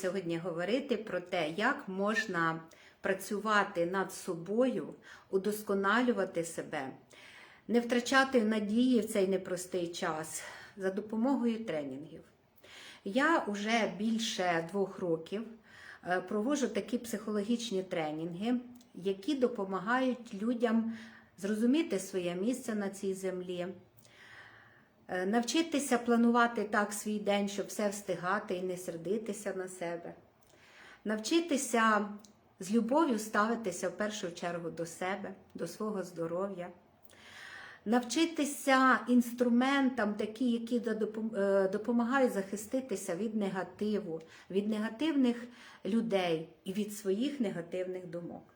сьогодні говорити про те, як можна працювати над собою, удосконалювати себе, не втрачати надії в цей непростий час за допомогою тренінгів. Я вже більше двох років е, проводжу такі психологічні тренінги, які допомагають людям зрозуміти своє місце на цій землі. Е, Навчитися планувати так свій день, щоб все встигати і не сердитися на себе. Навчитися з любов'ю ставитися в першу чергу до себе, до свого здоров'я. Навчитися інструментам, такі, які е, допомагають захиститися від негативу, від негативних людей і від своїх негативних думок.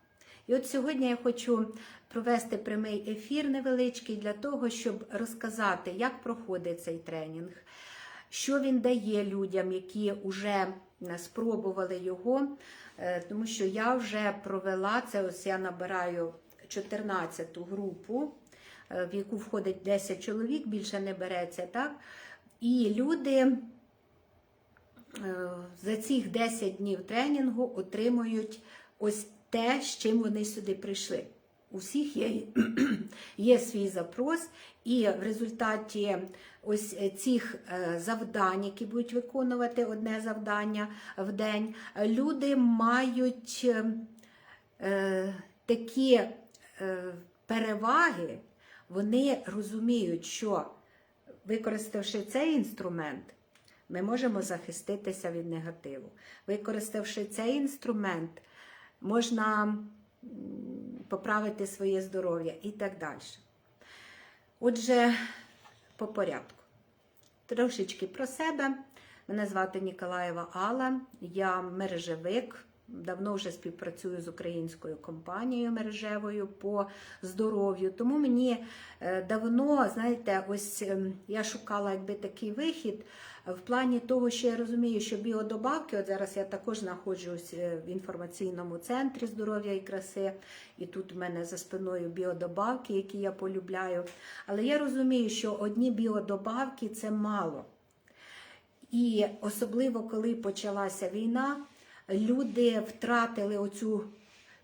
І от сьогодні я хочу провести прямий ефір невеличкий для того, щоб розказати, як проходить цей тренінг, що він дає людям, які вже спробували його. Е, Тому що я вже провела це, ось я набираю 14-ту групу, е, в яку входить 10 чоловік, більше не береться, так? І люди е, за цих 10 днів тренінгу отримують ось те, з чим вони сюди прийшли. У всіх є, є свій запрос, і в результаті ось цих е, завдань, які будуть виконувати одне завдання в день, люди мають е, е, такі е, переваги, вони розуміють, що використавши цей інструмент, ми можемо захиститися від негативу. Використавши цей інструмент, можна поправити своє здоров'я і так далі. Отже, по порядку. Трошечки про себе. Мене звати Ніколаєва Алла, я мережевик. Давно вже співпрацюю з українською компанією мережевою по здоров'ю. Тому мені е, давно, знаєте, ось ем, я шукала якби такий вихід в плані того, що я розумію, що біодобавки, от зараз я також знаходжусь е, в інформаційному центрі здоров'я і краси, і тут в мене за спиною біодобавки, які я полюбляю. Але я розумію, що одні біодобавки це мало. І особливо коли почалася війна, люди втратили оцю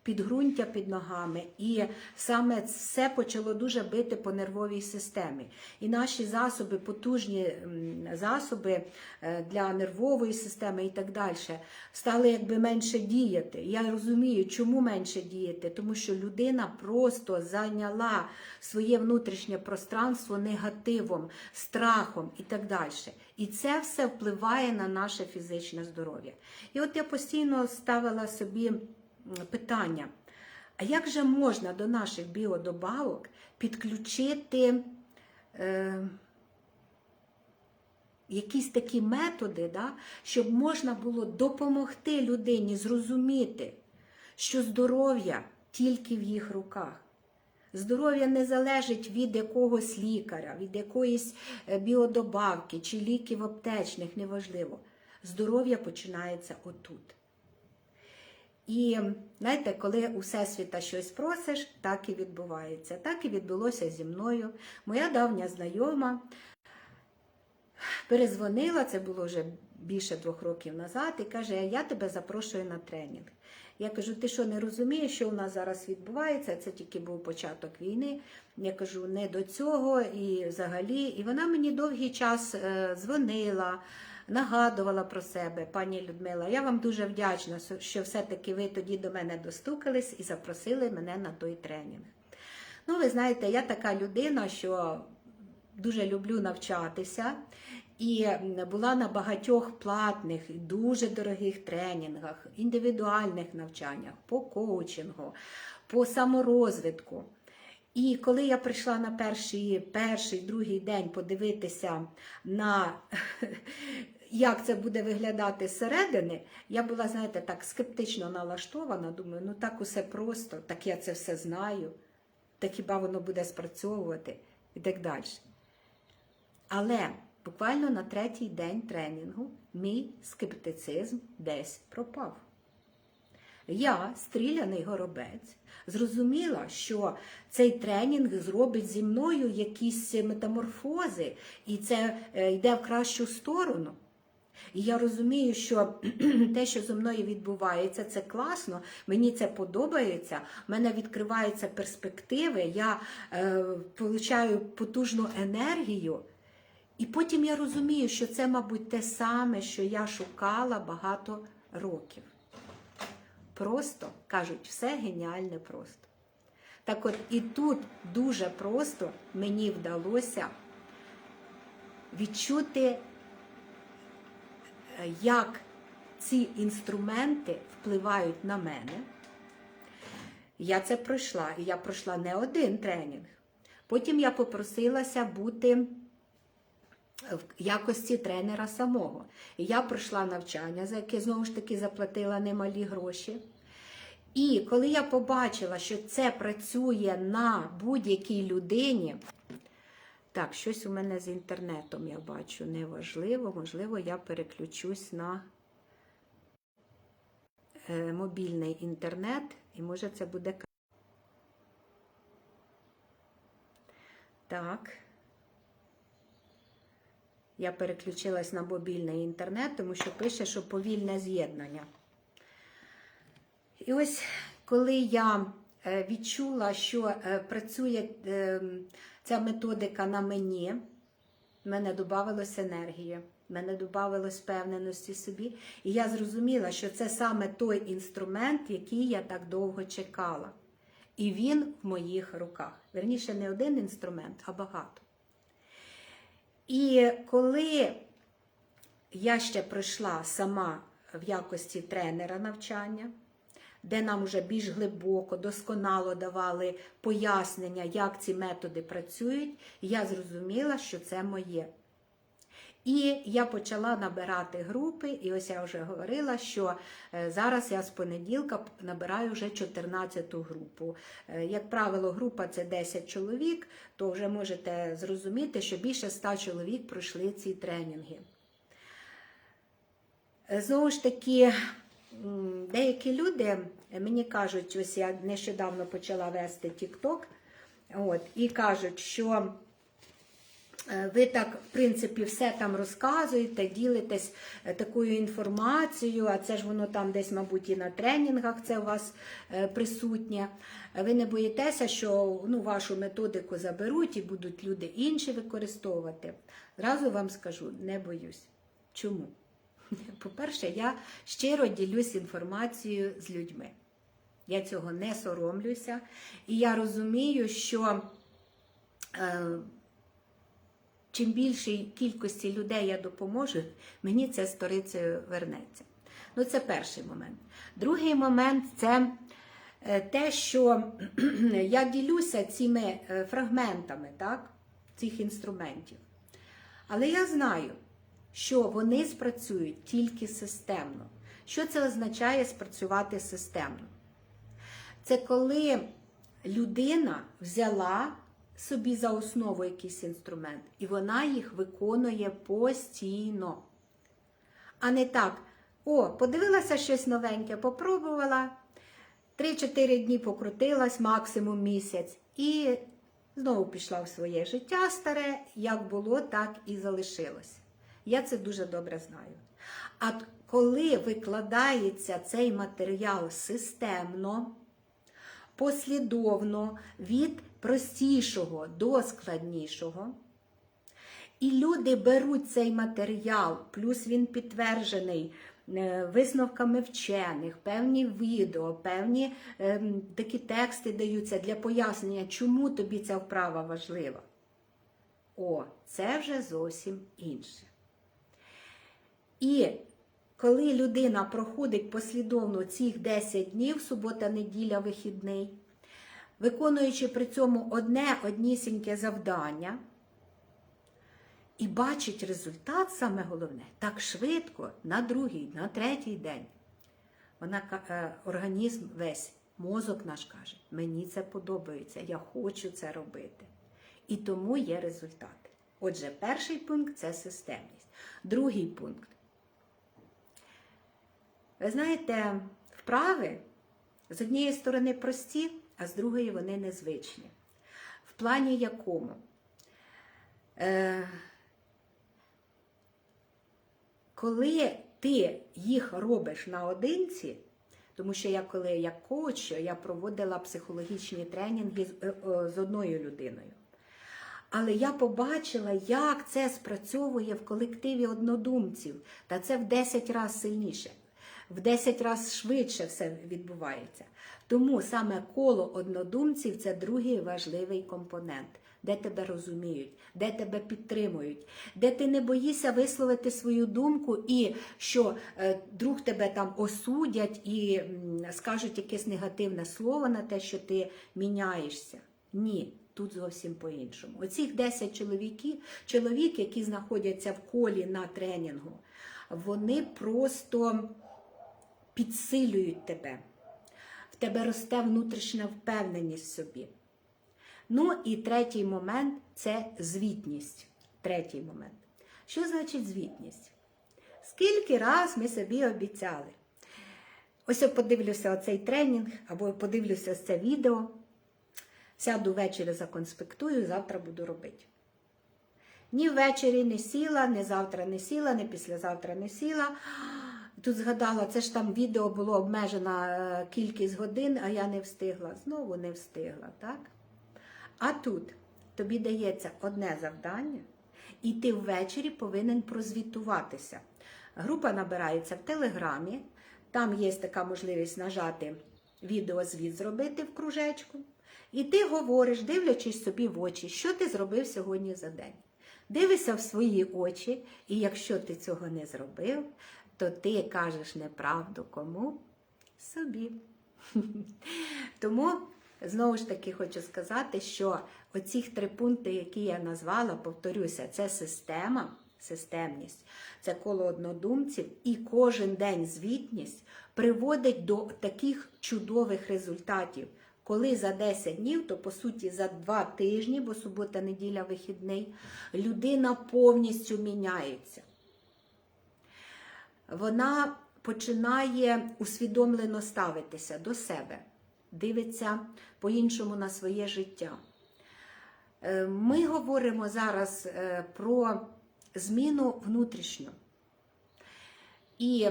підґрунтя під ногами, і саме це почало дуже бити по нервовій системі. І наші засоби, потужні засоби е, для нервової системи і так далі, стали якби менше діяти. Я розумію, чому менше діяти, тому що людина просто зайняла своє внутрішнє пространство негативом, страхом і так далі. І це все впливає на наше фізичне здоров'я. І от я постійно ставила собі питання: а як же можна до наших біодобавок підключити е, якісь такі методи, да, щоб можна було допомогти людині зрозуміти, що здоров'я тільки в їх руках. Здоров'я не залежить від якогось лікаря, від якоїсь е, біодобавки чи ліків аптечних, неважливо. Здоров'я починається отут. І знаєте, коли у Всесвіта щось просиш, так і відбувається. Так і відбулося зі мною. Моя давня знайома перезвонила, це було вже більше двох років назад, і каже: Я тебе запрошую на тренінг. Я кажу, ти що не розумієш, що у нас зараз відбувається? Це тільки був початок війни. Я кажу, не до цього і взагалі. І вона мені довгий час е, дзвонила, нагадувала про себе, пані Людмила. Я вам дуже вдячна, що все-таки ви тоді до мене достукались і запросили мене на той тренінг. Ну, ви знаєте, я така людина, що дуже люблю навчатися. І була на багатьох платних, дуже дорогих тренінгах, індивідуальних навчаннях, по коучингу, по саморозвитку. І коли я прийшла на перший, перший, другий день подивитися на як це буде виглядати зсередини, я була, знаєте, так скептично налаштована. Думаю, ну так усе просто, так я це все знаю, так хіба воно буде спрацьовувати і так далі. Але буквально на третій день тренінгу мій скептицизм десь пропав. Я, стріляний горобець, зрозуміла, що цей тренінг зробить зі мною якісь метаморфози, і це е, йде в кращу сторону. І я розумію, що те, що зі мною відбувається, це класно, мені це подобається, в мене відкриваються перспективи, я е, получаю потужну енергію. І потім я розумію, що це, мабуть, те саме, що я шукала багато років. Просто кажуть, все геніальне просто. Так от і тут дуже просто мені вдалося відчути, е, як ці інструменти впливають на мене. Я це пройшла, і я пройшла не один тренінг. Потім я попросилася бути в якості тренера самого. Я пройшла навчання, за яке знову ж таки заплатила немалі гроші. І коли я побачила, що це працює на будь-якій людині, так, щось у мене з інтернетом я бачу неважливо, можливо, я переключусь на е, мобільний інтернет, і може це буде. Так. Я переключилась на мобільний інтернет, тому що пише, що повільне з'єднання. І ось коли я е, відчула, що е, працює е, ця методика на мені, в мене додавалось енергії, в мене додавалось впевненості собі. І я зрозуміла, що це саме той інструмент, який я так довго чекала. І він в моїх руках. Верніше, не один інструмент, а багато. І коли я ще пройшла сама в якості тренера навчання, де нам вже більш глибоко, досконало давали пояснення, як ці методи працюють, я зрозуміла, що це моє. І я почала набирати групи, і ось я вже говорила, що е, зараз я з понеділка набираю вже 14-ту групу. Е, Як правило, група це 10 чоловік, то вже можете зрозуміти, що більше 100 чоловік пройшли ці тренінги. Е, Знову ж таки, деякі люди мені кажуть, ось я нещодавно почала вести TikTok, от, і кажуть, що ви так, в принципі, все там розказуєте, ділитесь е, такою інформацією, а це ж воно там десь, мабуть, і на тренінгах це у вас е, присутнє. Ви не боїтеся, що ну, вашу методику заберуть і будуть люди інші використовувати. Зразу вам скажу, не боюсь. Чому? По-перше, я щиро ділюсь інформацією з людьми. Я цього не соромлюся. І я розумію, що е, чим більшій кількості людей я допоможу, мені це сторицею вернеться. Ну, це перший момент. Другий момент це е, те, що я ділюся цими е, фрагментами так, цих інструментів. Але я знаю, що вони спрацюють тільки системно. Що це означає спрацювати системно? Це коли людина взяла собі за основу якийсь інструмент, і вона їх виконує постійно. А не так, о, подивилася щось новеньке, попробувала, 3-4 дні покрутилась, максимум місяць, і знову пішла в своє життя старе, як було, так і залишилось. Я це дуже добре знаю. А коли викладається цей матеріал системно, послідовно від простішого до складнішого, і люди беруть цей матеріал, плюс він підтверджений е, висновками вчених, певні відео, певні е, такі тексти даються для пояснення, чому тобі ця вправа важлива. О, це вже зовсім інше. І коли людина проходить послідовно цих 10 днів, субота, неділя, вихідний, виконуючи при цьому одне однісіньке завдання, і бачить результат, саме головне, так швидко, на другий, на третій день. Вона е, організм весь, мозок наш каже, мені це подобається, я хочу це робити. І тому є результати. Отже, перший пункт це системність. Другий пункт. Ви знаєте, вправи з однієї сторони прості, а з другої вони незвичні. В плані якому? Е, коли ти їх робиш наодинці, тому що я коли як коуч, я проводила психологічні тренінги з, е, е, з одною людиною. Але я побачила, як це спрацьовує в колективі однодумців. Та це в 10 разів сильніше, в 10 разів швидше все відбувається. Тому саме коло однодумців це другий важливий компонент, де тебе розуміють, де тебе підтримують, де ти не боїшся висловити свою думку, і що е, друг тебе там осудять і скажуть якесь негативне слово на те, що ти міняєшся. Ні, тут зовсім по-іншому. Оцих 10 чоловіків, чоловік, які знаходяться в колі на тренінгу, вони просто підсилюють тебе. В тебе росте внутрішня впевненість в собі. Ну і третій момент це звітність. Третій момент. Що значить звітність? Скільки раз ми собі обіцяли? Ось я подивлюся оцей тренінг, або подивлюся це відео, сяду ввечері законспектую, завтра буду робити. Ні ввечері не сіла, ні завтра не сіла, ні післязавтра не сіла. Тут згадала, це ж там відео було обмежена е, кількість годин, а я не встигла. Знову не встигла, так? А тут тобі дається одне завдання, і ти ввечері повинен прозвітуватися. Група набирається в Телеграмі, там є така можливість нажати відеозвіт зробити в кружечку. І ти говориш, дивлячись собі в очі, що ти зробив сьогодні за день. Дивишся в свої очі, і якщо ти цього не зробив, то ти кажеш неправду кому? Собі. Тому знову ж таки хочу сказати, що оці три пункти, які я назвала, повторюся, це система, системність, це коло однодумців, і кожен день звітність приводить до таких чудових результатів. Коли за 10 днів, то по суті за 2 тижні, бо субота, неділя, вихідний, людина повністю міняється вона починає усвідомлено ставитися до себе, дивиться по-іншому на своє життя. Е, Ми говоримо зараз е, про зміну внутрішню. І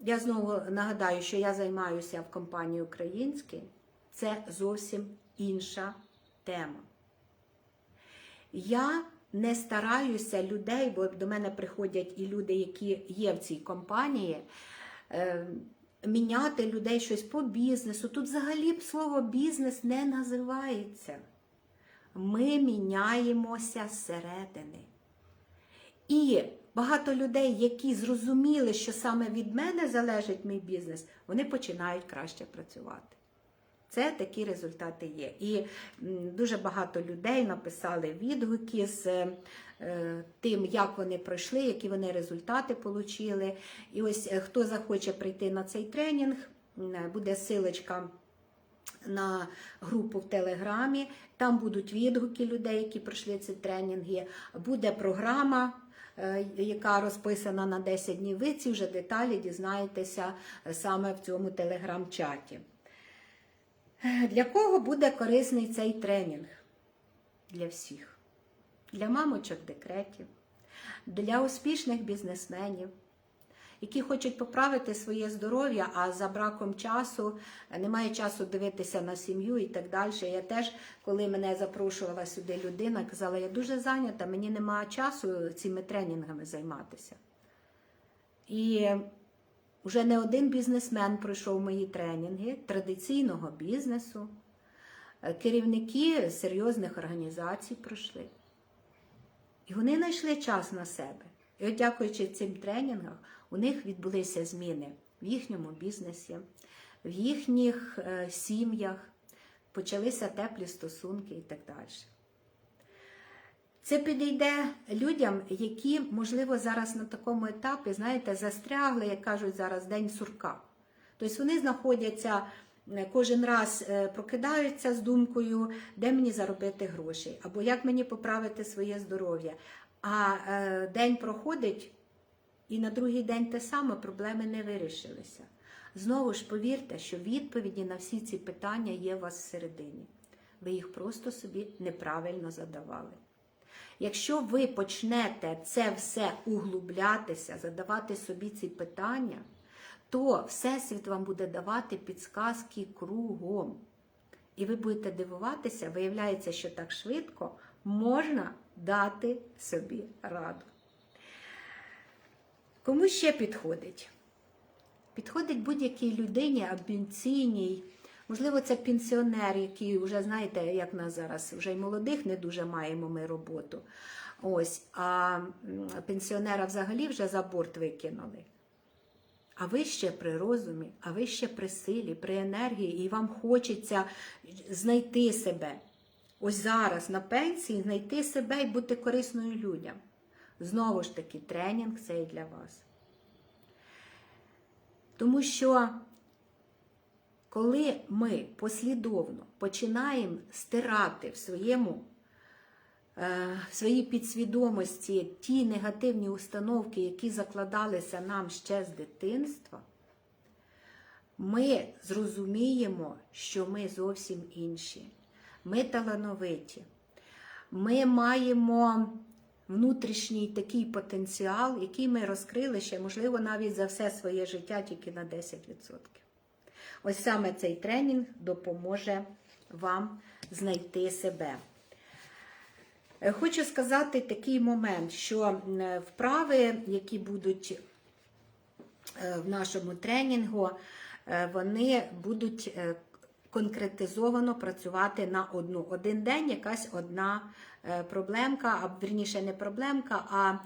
я знову нагадаю, що я займаюся в компанії Українській. Це зовсім інша тема. Я не стараюся людей, бо до мене приходять і люди, які є в цій компанії, е, міняти людей щось по бізнесу. Тут взагалі слово бізнес не називається. Ми міняємося зсередини. І багато людей, які зрозуміли, що саме від мене залежить мій бізнес, вони починають краще працювати. Це такі результати є. І дуже багато людей написали відгуки з е, тим, як вони пройшли, які вони результати отримали. І ось е, хто захоче прийти на цей тренінг, буде силочка на групу в Телеграмі. Там будуть відгуки людей, які пройшли ці тренінги. Буде програма. е, Яка розписана на 10 днів, ви ці вже деталі дізнаєтеся саме в цьому телеграм-чаті. Для кого буде корисний цей тренінг? Для всіх. Для мамочок декретів, для успішних бізнесменів, які хочуть поправити своє здоров'я, а за браком часу немає часу дивитися на сім'ю і так далі. Я теж, коли мене запрошувала сюди людина, казала, я дуже зайнята, мені немає часу цими тренінгами займатися. І Уже не один бізнесмен пройшов мої тренінги традиційного бізнесу, е, керівники серйозних організацій пройшли. І вони знайшли час на себе. І от, дякуючи цим тренінгам, у них відбулися зміни в їхньому бізнесі, в їхніх е, сім'ях, почалися теплі стосунки і так далі. Це підійде людям, які, можливо, зараз на такому етапі, знаєте, застрягли, як кажуть зараз, день сурка. Тобто вони знаходяться е, кожен раз е, прокидаються з думкою, де мені заробити гроші, або як мені поправити своє здоров'я. А е, день проходить, і на другий день те саме проблеми не вирішилися. Знову ж повірте, що відповіді на всі ці питання є у вас всередині. Ви їх просто собі неправильно задавали. Якщо ви почнете це все углублятися, задавати собі ці питання, то Всесвіт вам буде давати підсказки кругом. І ви будете дивуватися, виявляється, що так швидко можна дати собі раду. Кому ще підходить? Підходить будь-якій людині, амбіційній. Можливо, це пенсіонер, який вже, знаєте, як нас зараз, вже й молодих не дуже маємо ми роботу. Ось, а пенсіонера взагалі вже за борт викинули. А ви ще при розумі, а ви ще при силі, при енергії, і вам хочеться знайти себе. Ось зараз на пенсії знайти себе і бути корисною людям. Знову ж таки, тренінг це і для вас. Тому що, коли ми послідовно починаємо стирати в своєму е, в своїй підсвідомості ті негативні установки, які закладалися нам ще з дитинства, ми зрозуміємо, що ми зовсім інші. Ми талановиті. Ми маємо внутрішній такий потенціал, який ми розкрили ще, можливо, навіть за все своє життя тільки на 10%. Ось саме цей тренінг допоможе вам знайти себе. Е, Хочу сказати такий момент, що вправи, які будуть е, в нашому тренінгу, е, вони будуть конкретизовано працювати на одну. Один день якась одна проблемка, а вірніше не проблемка, а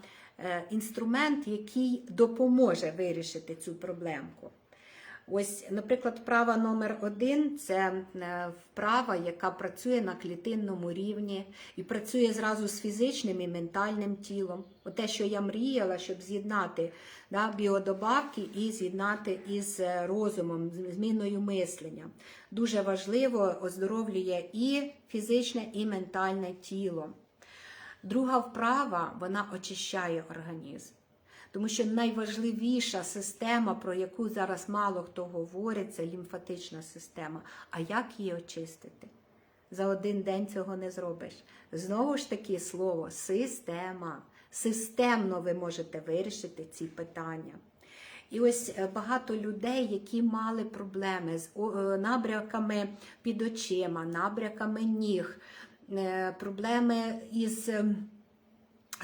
інструмент, який допоможе вирішити цю проблемку. Ось, наприклад, вправа номер один це е, вправа, яка працює на клітинному рівні і працює зразу з фізичним і ментальним тілом. Оте, що я мріяла, щоб з'єднати да, біодобавки і з'єднати із е, розумом, зміною мислення. Дуже важливо оздоровлює і фізичне, і ментальне тіло. Друга вправа вона очищає організм. Тому що найважливіша система, про яку зараз мало хто говорить, це лімфатична система. А як її очистити? За один день цього не зробиш. Знову ж таки слово система. Системно ви можете вирішити ці питання. І ось е, багато людей, які мали проблеми з е, набряками під очима, набряками ніг, е, проблеми із.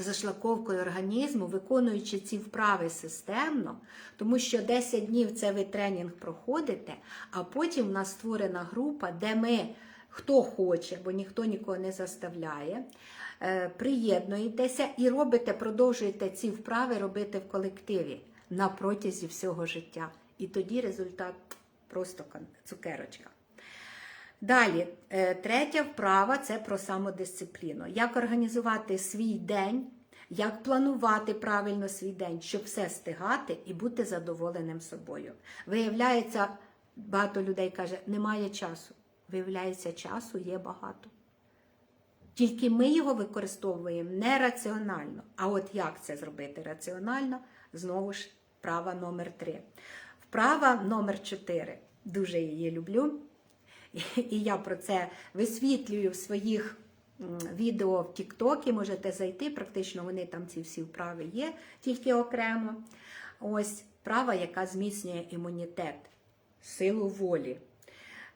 Зашлаковкою організму, виконуючи ці вправи системно, тому що 10 днів це ви тренінг проходите, а потім в нас створена група, де ми, хто хоче, бо ніхто нікого не заставляє, е, приєднуєтеся і робите, продовжуєте ці вправи робити в колективі на протязі всього життя. І тоді результат просто цукерочка. Далі, е, третя вправа це про самодисципліну. Як організувати свій день, як планувати правильно свій день, щоб все стигати і бути задоволеним собою. Виявляється, багато людей каже, немає часу. Виявляється, часу є багато. Тільки ми його використовуємо не раціонально. А от як це зробити раціонально? Знову ж вправа номер 3. Вправа номер 4. Дуже її люблю. І я про це висвітлюю в своїх відео в Тіктокі. Можете зайти, практично вони там ці всі вправи є, тільки окремо. Ось вправа, яка зміцнює імунітет, силу волі.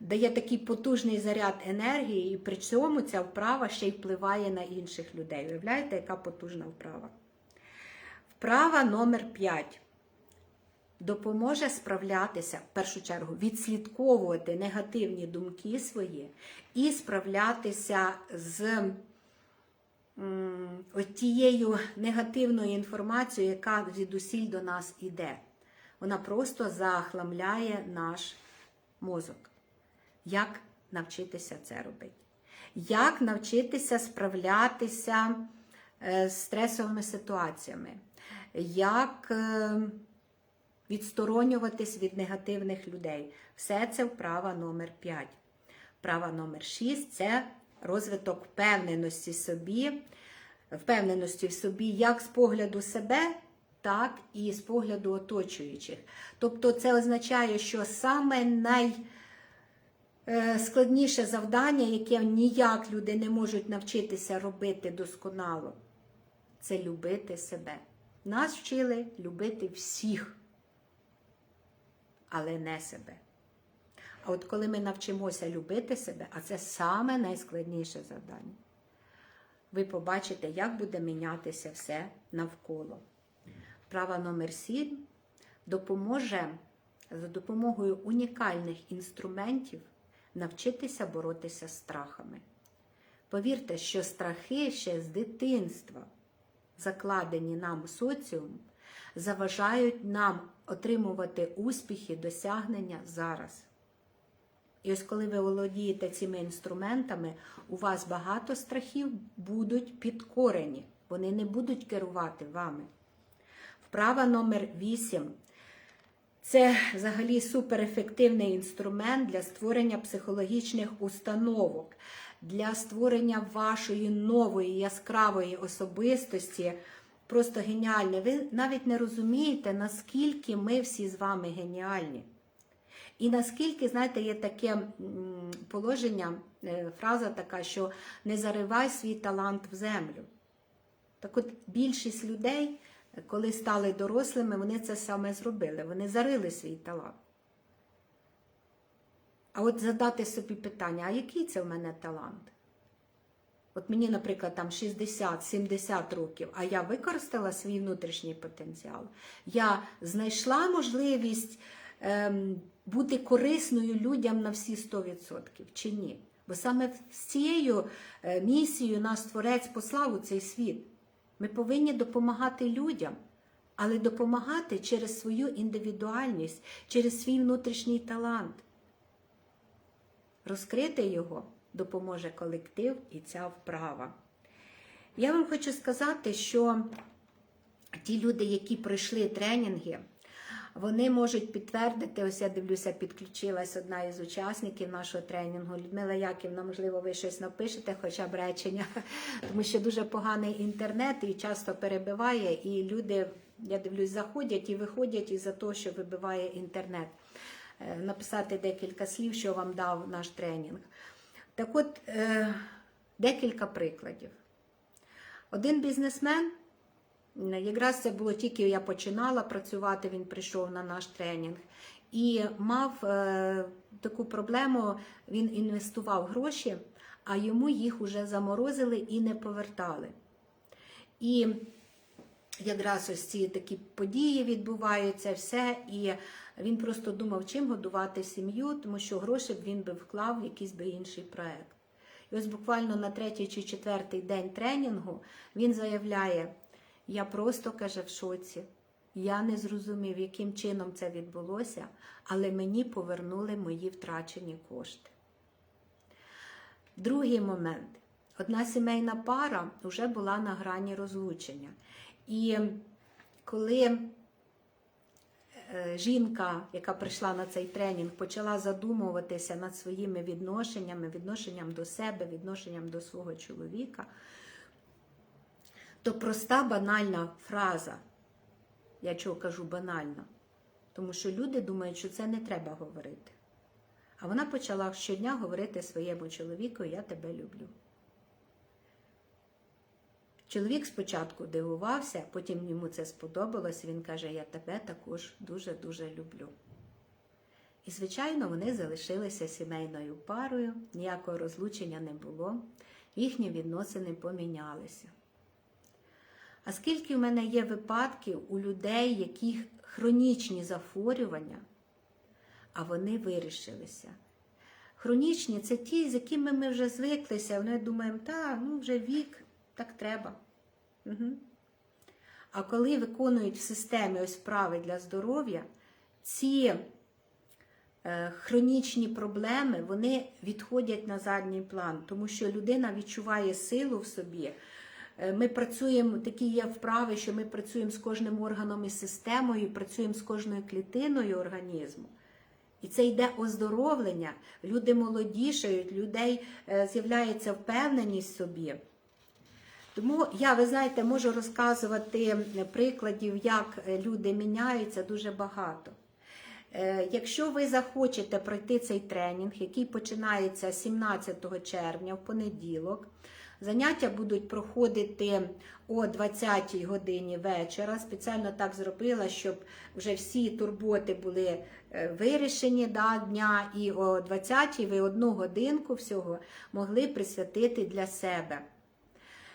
Дає такий потужний заряд енергії, і при цьому ця вправа ще й впливає на інших людей. Уявляєте, яка потужна вправа? Вправа номер 5 допоможе справлятися, в першу чергу, відслідковувати негативні думки свої і справлятися з тією негативною інформацією, яка звідусіль до нас іде. Вона просто захламляє наш мозок. Як навчитися це робити? Як навчитися справлятися е, з стресовими ситуаціями? Як е, відсторонюватись від негативних людей? Все це вправа номер 5. Вправа номер 6 це розвиток впевненості собі, впевненості в собі як з погляду себе, так і з погляду оточуючих. Тобто це означає, що саме най е, складніше завдання, яке ніяк люди не можуть навчитися робити досконало, це любити себе. Нас вчили любити всіх, але не себе. А от коли ми навчимося любити себе, а це саме найскладніше завдання, ви побачите, як буде мінятися все навколо. Права номер 7 допоможе за допомогою унікальних інструментів навчитися боротися з страхами. Повірте, що страхи ще з дитинства, закладені нам соціумом, заважають нам отримувати успіхи, досягнення зараз. І ось коли ви володієте цими інструментами, у вас багато страхів будуть підкорені, вони не будуть керувати вами. Вправа номер 8 це взагалі суперефективний інструмент для створення психологічних установок, для створення вашої нової яскравої особистості. Просто геніальне. Ви навіть не розумієте, наскільки ми всі з вами геніальні. І наскільки, знаєте, є таке положення, е, фраза така, що не заривай свій талант в землю. Так от більшість людей, коли стали дорослими, вони це саме зробили. Вони зарили свій талант. А от задати собі питання, а який це в мене талант? От мені, наприклад, там 60-70 років, а я використала свій внутрішній потенціал. Я знайшла можливість ем, бути корисною людям на всі 100% чи ні? Бо саме з цією е, місією нас Творець послав у цей світ. Ми повинні допомагати людям, але допомагати через свою індивідуальність, через свій внутрішній талант. Розкрити його допоможе колектив і ця вправа. Я вам хочу сказати, що ті люди, які пройшли тренінги, вони можуть підтвердити, ось я дивлюся, підключилась одна із учасників нашого тренінгу. Людмила Яківна, можливо, ви щось напишете, хоча б речення, тому що дуже поганий інтернет і часто перебиває, і люди, я дивлюсь, заходять і виходять із-за того, що вибиває інтернет. Е, Написати декілька слів, що вам дав наш тренінг. Так от, е, декілька прикладів. Один бізнесмен. Якраз це було тільки я починала працювати, він прийшов на наш тренінг і мав е, таку проблему, він інвестував гроші, а йому їх уже заморозили і не повертали. І якраз ось ці такі події відбуваються, все, і він просто думав, чим годувати сім'ю, тому що гроші б він би вклав в якийсь би інший проект. І ось буквально на третій чи четвертий день тренінгу він заявляє. Я просто каже в шоці. Я не зрозумів, яким чином це відбулося, але мені повернули мої втрачені кошти. Другий момент. Одна сімейна пара вже була на грані розлучення. І коли жінка, яка прийшла на цей тренінг, почала задумуватися над своїми відношеннями, відношенням до себе, відношенням до свого чоловіка, то проста банальна фраза. Я чого кажу банально? Тому що люди думають, що це не треба говорити. А вона почала щодня говорити своєму чоловіку Я тебе люблю. Чоловік спочатку дивувався, потім йому це сподобалось, він каже, я тебе також дуже-дуже люблю. І, звичайно, вони залишилися сімейною парою, ніякого розлучення не було, їхні відносини помінялися. А скільки в мене є випадків у людей, яких хронічні захворювання, а вони вирішилися. Хронічні це ті, з якими ми вже звиклися. Вони думаємо, так, ну вже вік, так треба. Угу. А коли виконують в системі ось вправи для здоров'я, ці е, хронічні проблеми вони відходять на задній план, тому що людина відчуває силу в собі. Е, Ми працюємо, такі є вправи, що ми працюємо з кожним органом і системою, працюємо з кожною клітиною організму. І це йде оздоровлення, люди молодішають, людей е, з'являється впевненість в собі. Тому я, ви знаєте, можу розказувати прикладів, як люди міняються дуже багато. Е, Якщо ви захочете пройти цей тренінг, який починається 17 червня в понеділок, заняття будуть проходити о 20 годині вечора. Спеціально так зробила, щоб вже всі турботи були е, вирішені да, дня, і о 20 ви одну годинку всього могли присвятити для себе.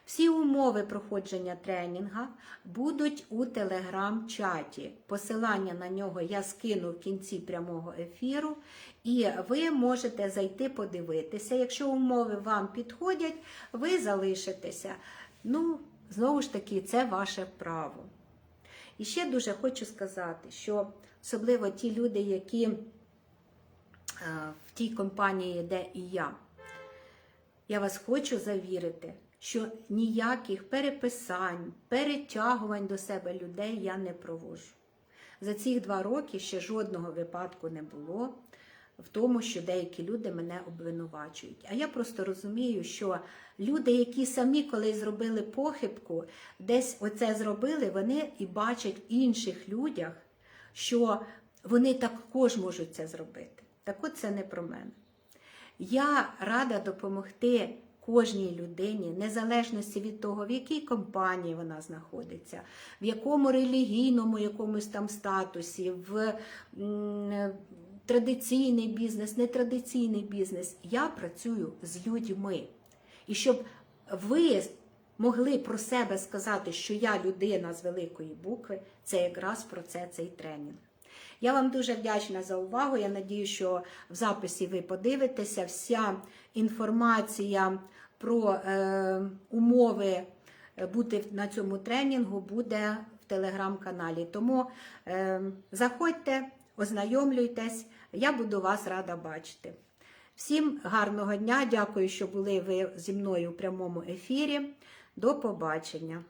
Всі умови проходження тренінга будуть у телеграм-чаті. Посилання на нього я скину в кінці прямого ефіру, і ви можете зайти подивитися. Якщо умови вам підходять, ви залишитеся. Ну, знову ж таки, це ваше право. І ще дуже хочу сказати, що особливо ті люди, які е, в тій компанії, де і я, я вас хочу завірити, що ніяких переписань, перетягувань до себе людей я не проводжу. За ці два роки ще жодного випадку не було в тому, що деякі люди мене обвинувачують. А я просто розумію, що люди, які самі колись зробили похибку, десь оце зробили, вони і бачать в інших людях, що вони також можуть це зробити. Так от це не про мене. Я рада допомогти кожній людині, незалежності від того, в якій компанії вона знаходиться, в якому релігійному якомусь там статусі, в традиційний бізнес, нетрадиційний бізнес. Я працюю з людьми. І щоб ви могли про себе сказати, що я людина з великої букви, це якраз про це цей тренінг. Я вам дуже вдячна за увагу. Я надію, що в записі ви подивитеся. Вся інформація про е, умови е, бути на цьому тренінгу буде в телеграм-каналі. Тому е, заходьте, ознайомлюйтесь, я буду вас рада бачити. Всім гарного дня! Дякую, що були ви зі мною у прямому ефірі. До побачення!